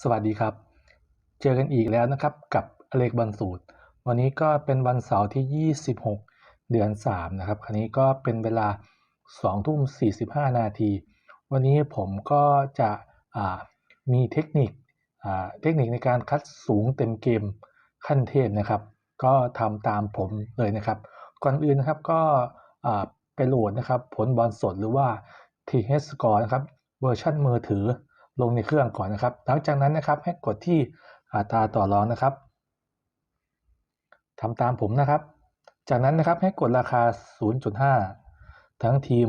สวัสดีครับ เจอกันอีกแล้วนะครับกับเล็กบันสูตร วันนี้ก็เป็นวันเสาร์ที่ 26 เดือน 3 นะครับคราวนี้ก็เป็นเวลา2ทุ่ม45 นาที วันนี้ผมก็จะมีเทคนิคเทคนิคในการคัดสูงเต็มเกมขั้นเทพนะครับ ก็ทำตามผมเลยนะครับ ก่อนอื่นนะครับก็ไปโหลดนะครับผลบอลสดหรือว่า TH Score นะครับเวอร์ชันมือถือ ลงในเครื่องก่อนนะครับ หลังจากนั้นนะครับให้กดที่อัตราต่อรองนะครับทำตามผมนะครับ จากนั้นนะครับให้กดราคา 0.5 ทั้งทีม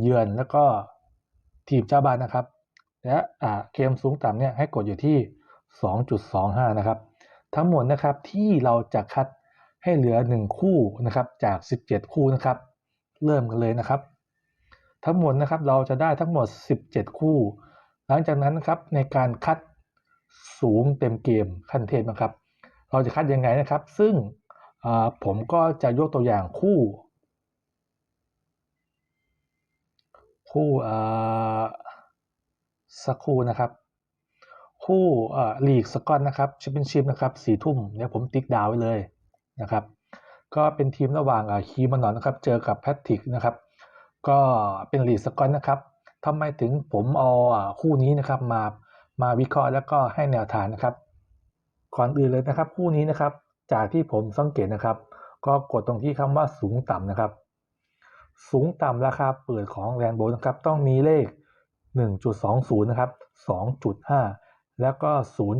เยือนแล้วก็ทีมเจ้าบ้านนะครับ และอ่าเกมสูงต่ำเนี่ยให้กดอยู่ที่ 2.25 นะครับ ทั้งหมดนะครับที่เราจะคัดให้เหลือ 1 คู่นะครับจาก 17 คู่นะครับ เริ่มกันเลยนะครับ ทั้งหมดนะครับเราจะได้ทั้งหมด 17 คู่ หลังจากนั้นนะครับในการคัดสูงเต็มเกมขั้นเทพนะครับ เราจะคัดยังไงนะครับ ซึ่งผมก็จะยกตัวอย่างคู่ คู่สักคู่นะครับ คู่ลีกสกอตนะครับแชมเปี้ยนชิพนะครับสี่ทุ่มเนี่ยผมติ๊กดาวไว้เลยนะครับ ก็เป็นทีมระหว่างคีมานอนนะครับ เจอกับแพทริกนะครับ ก็เป็นลีกสกอตนะครับ ทำไมถึงผมเอาคู่นี้นะครับมามาวิเคราะห์แล้วก็ให้แนวทางนะครับก่อนอื่นเลยนะครับคู่นี้นะครับ จากที่ผมสังเกตนะครับ ก็กดตรงที่คำว่าสูงต่ำนะครับ สูงต่ำราคาเปิดของแรนโบนะครับ ต้องมีเลข 1.20 นะครับ 2.5 แล้วก็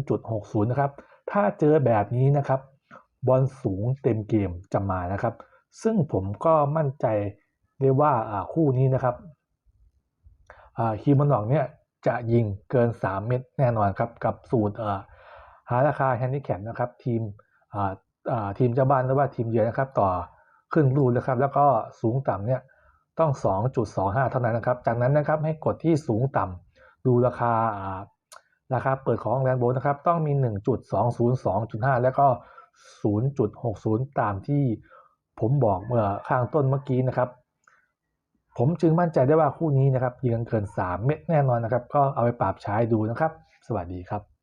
0.60 นะครับ ถ้าเจอแบบนี้นะครับบอลสูงเต็มเกมจะมานะครับ ซึ่งผมก็มั่นใจได้ว่าคู่นี้นะครับ ฮีมอนอกเนี่ยจะยิงเกิน 3 เม็ดแน่นอนครับ กับสูตรหาราคาแฮนดิแคปนะครับ ทีมทีมเจ้าบ้านหรือว่าทีมเยือนนะครับ ต่อครึ่งลูนะครับ แล้วก็สูงต่ำเนี่ยต้อง 2.25 เท่านั้นนะครับ จากนั้นนะครับให้กดที่สูงต่ำดูราคาราคาเปิดของแลนโบนะครับ ต้องมี 1.202.5 แล้วก็ 0.60 ตามที่ผมบอกเมื่อข้างต้นเมื่อกี้นะครับ ผมจึงมั่นใจได้ว่าคู่นี้นะครับยิงเกิน 3 เม็ดแน่นอนนะครับ ก็เอาไปปรับใช้ดูนะครับ สวัสดีครับ